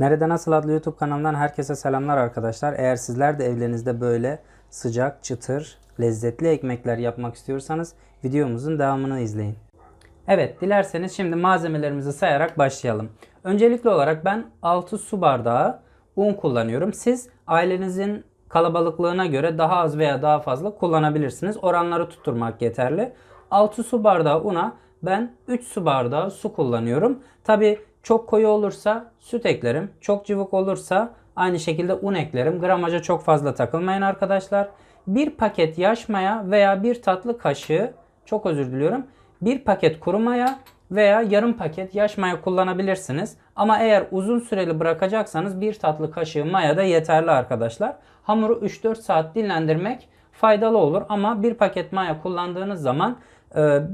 Nerede Nasıl adlı YouTube kanalından herkese selamlar arkadaşlar. Eğer sizler de evlerinizde böyle sıcak, çıtır, lezzetli ekmekler yapmak istiyorsanız videomuzun devamını izleyin. Evet, dilerseniz şimdi malzemelerimizi sayarak başlayalım. Öncelikli olarak ben 6 su bardağı un kullanıyorum. Siz ailenizin kalabalıklığına göre daha az veya daha fazla kullanabilirsiniz. Oranları tutturmak yeterli. 6 su bardağı una ben 3 su bardağı su kullanıyorum. Tabi çok koyu olursa süt eklerim. Çok cıvık olursa aynı şekilde un eklerim. Gramaja çok fazla takılmayın arkadaşlar. Bir paket yaş maya veya bir tatlı kaşığı çok özür diliyorum. Bir paket kuru maya veya yarım paket yaş maya kullanabilirsiniz. Ama eğer uzun süreli bırakacaksanız bir tatlı kaşığı maya da yeterli arkadaşlar. Hamuru 3-4 saat dinlendirmek faydalı olur ama bir paket maya kullandığınız zaman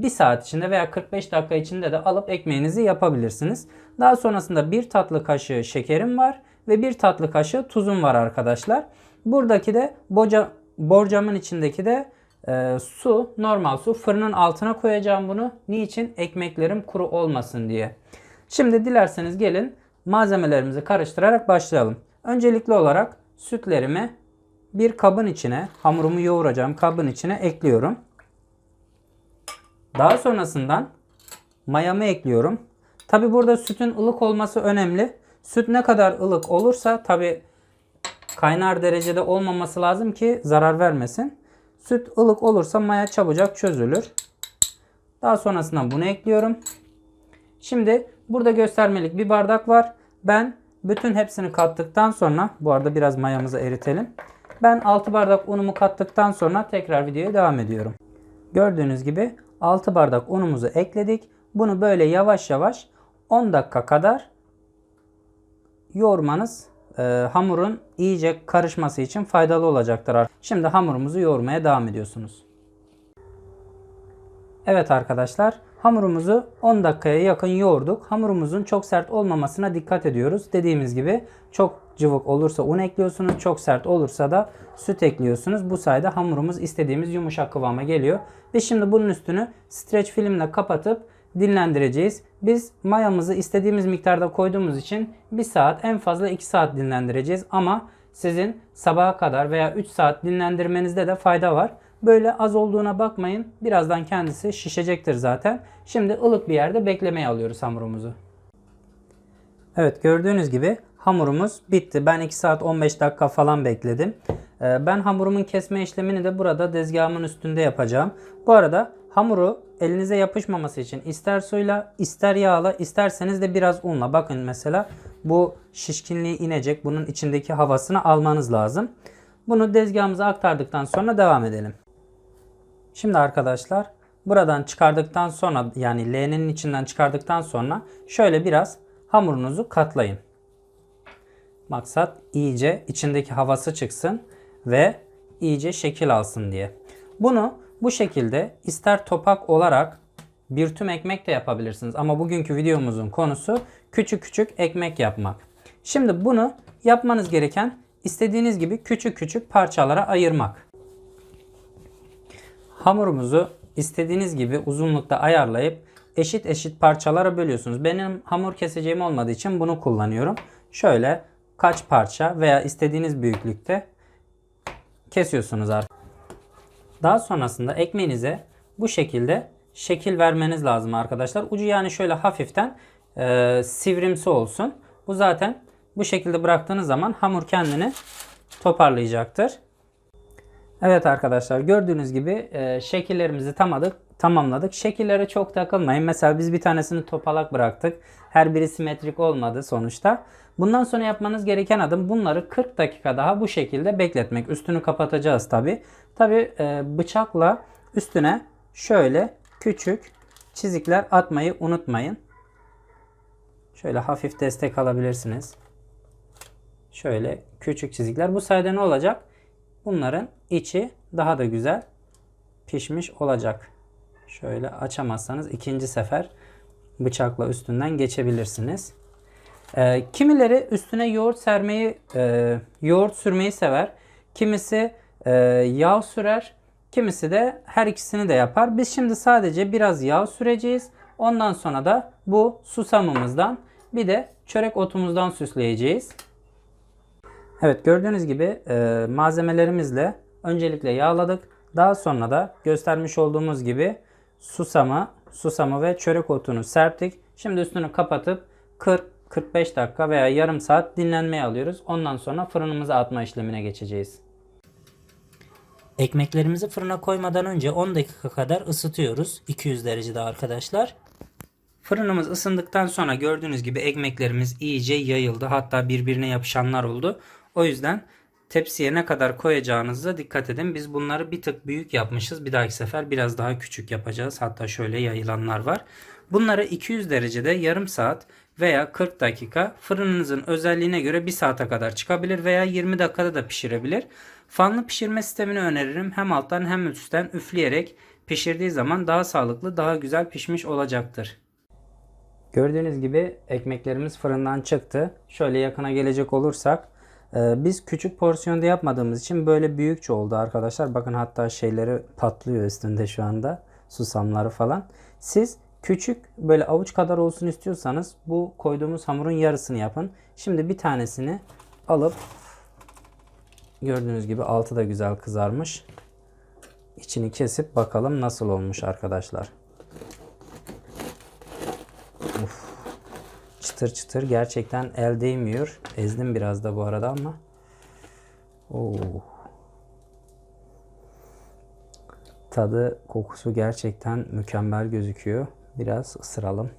bir saat içinde veya 45 dakika içinde de alıp ekmeğinizi yapabilirsiniz. Daha sonrasında bir tatlı kaşığı şekerim var ve bir tatlı kaşığı tuzum var arkadaşlar. Buradaki de boca, borcamın içindeki de e, su, normal su. Fırının altına koyacağım bunu. Niçin? Ekmeklerim kuru olmasın diye. Şimdi dilerseniz gelin malzemelerimizi karıştırarak başlayalım. Öncelikli olarak sütlerimi bir kabın içine, hamurumu yoğuracağım kabın içine ekliyorum. Daha sonrasından mayamı ekliyorum. Tabi burada sütün ılık olması önemli. Süt ne kadar ılık olursa tabi kaynar derecede olmaması lazım ki zarar vermesin. Süt ılık olursa maya çabucak çözülür. Daha sonrasında bunu ekliyorum. Şimdi burada göstermelik bir bardak var. Ben bütün hepsini kattıktan sonra bu arada biraz mayamızı eritelim. Ben 6 bardak unumu kattıktan sonra tekrar videoya devam ediyorum. Gördüğünüz gibi 6 bardak unumuzu ekledik. Bunu böyle yavaş yavaş 10 dakika kadar yoğurmanız e, hamurun iyice karışması için faydalı olacaktır. Şimdi hamurumuzu yoğurmaya devam ediyorsunuz. Evet arkadaşlar hamurumuzu 10 dakikaya yakın yoğurduk. Hamurumuzun çok sert olmamasına dikkat ediyoruz. Dediğimiz gibi çok cıvık olursa un ekliyorsunuz. Çok sert olursa da süt ekliyorsunuz. Bu sayede hamurumuz istediğimiz yumuşak kıvama geliyor. Ve şimdi bunun üstünü streç filmle kapatıp dinlendireceğiz. Biz mayamızı istediğimiz miktarda koyduğumuz için 1 saat en fazla 2 saat dinlendireceğiz. Ama sizin sabaha kadar veya 3 saat dinlendirmenizde de fayda var. Böyle az olduğuna bakmayın. Birazdan kendisi şişecektir zaten. Şimdi ılık bir yerde beklemeye alıyoruz hamurumuzu. Evet gördüğünüz gibi hamurumuz bitti. Ben 2 saat 15 dakika falan bekledim. Ee, Ben hamurumun kesme işlemini de burada tezgahımın üstünde yapacağım. Bu arada hamuru elinize yapışmaması için ister suyla ister yağla isterseniz de biraz unla. Bakın mesela bu şişkinliği inecek. Bunun içindeki havasını almanız lazım. Bunu tezgahımıza aktardıktan sonra devam edelim. Şimdi arkadaşlar buradan çıkardıktan sonra yani leğenin içinden çıkardıktan sonra şöyle biraz hamurunuzu katlayın. Maksat iyice içindeki havası çıksın ve iyice şekil alsın diye. Bunu bu şekilde ister topak olarak bir tüm ekmek de yapabilirsiniz. Ama bugünkü videomuzun konusu küçük küçük ekmek yapmak. Şimdi bunu yapmanız gereken istediğiniz gibi küçük küçük parçalara ayırmak. Hamurumuzu istediğiniz gibi uzunlukta ayarlayıp eşit eşit parçalara bölüyorsunuz. Benim hamur keseceğim olmadığı için bunu kullanıyorum. Şöyle kaç parça veya istediğiniz büyüklükte kesiyorsunuz artık. Daha sonrasında ekmeğinize bu şekilde şekil vermeniz lazım arkadaşlar. Ucu yani şöyle hafiften e, sivrimsi olsun. Bu zaten bu şekilde bıraktığınız zaman hamur kendini toparlayacaktır. Evet arkadaşlar gördüğünüz gibi e, şekillerimizi tamadık, tamamladık. Şekillere çok takılmayın. Mesela biz bir tanesini topalak bıraktık. Her biri simetrik olmadı sonuçta. Bundan sonra yapmanız gereken adım bunları 40 dakika daha bu şekilde bekletmek. Üstünü kapatacağız tabi. Tabi e, bıçakla üstüne şöyle küçük çizikler atmayı unutmayın. Şöyle hafif destek alabilirsiniz. Şöyle küçük çizikler. Bu sayede ne olacak? Bunların içi daha da güzel pişmiş olacak. Şöyle açamazsanız ikinci sefer bıçakla üstünden geçebilirsiniz. Ee, kimileri üstüne yoğurt sermeyi, e, yoğurt sürmeyi sever. Kimisi e, yağ sürer. Kimisi de her ikisini de yapar. Biz şimdi sadece biraz yağ süreceğiz. Ondan sonra da bu susamımızdan Bir de çörek otumuzdan süsleyeceğiz. Evet gördüğünüz gibi e, malzemelerimizle öncelikle yağladık. Daha sonra da göstermiş olduğumuz gibi susamı, susamı ve çörek otunu serptik. Şimdi üstünü kapatıp 40-45 dakika veya yarım saat dinlenmeye alıyoruz. Ondan sonra fırınımıza atma işlemine geçeceğiz. Ekmeklerimizi fırına koymadan önce 10 dakika kadar ısıtıyoruz. 200 derecede arkadaşlar. Fırınımız ısındıktan sonra gördüğünüz gibi ekmeklerimiz iyice yayıldı. Hatta birbirine yapışanlar oldu. O yüzden tepsiye ne kadar koyacağınıza dikkat edin. Biz bunları bir tık büyük yapmışız. Bir dahaki sefer biraz daha küçük yapacağız. Hatta şöyle yayılanlar var. Bunları 200 derecede yarım saat veya 40 dakika fırınınızın özelliğine göre 1 saate kadar çıkabilir veya 20 dakikada da pişirebilir. Fanlı pişirme sistemini öneririm. Hem alttan hem üstten üfleyerek pişirdiği zaman daha sağlıklı, daha güzel pişmiş olacaktır. Gördüğünüz gibi ekmeklerimiz fırından çıktı. Şöyle yakına gelecek olursak biz küçük porsiyonda yapmadığımız için böyle büyükçe oldu arkadaşlar. Bakın hatta şeyleri patlıyor üstünde şu anda. Susamları falan. Siz küçük böyle avuç kadar olsun istiyorsanız bu koyduğumuz hamurun yarısını yapın. Şimdi bir tanesini alıp gördüğünüz gibi altı da güzel kızarmış. İçini kesip bakalım nasıl olmuş arkadaşlar. Çıtır çıtır gerçekten el değmiyor. Ezdim biraz da bu arada ama. Oo. Tadı kokusu gerçekten mükemmel gözüküyor. Biraz ısıralım.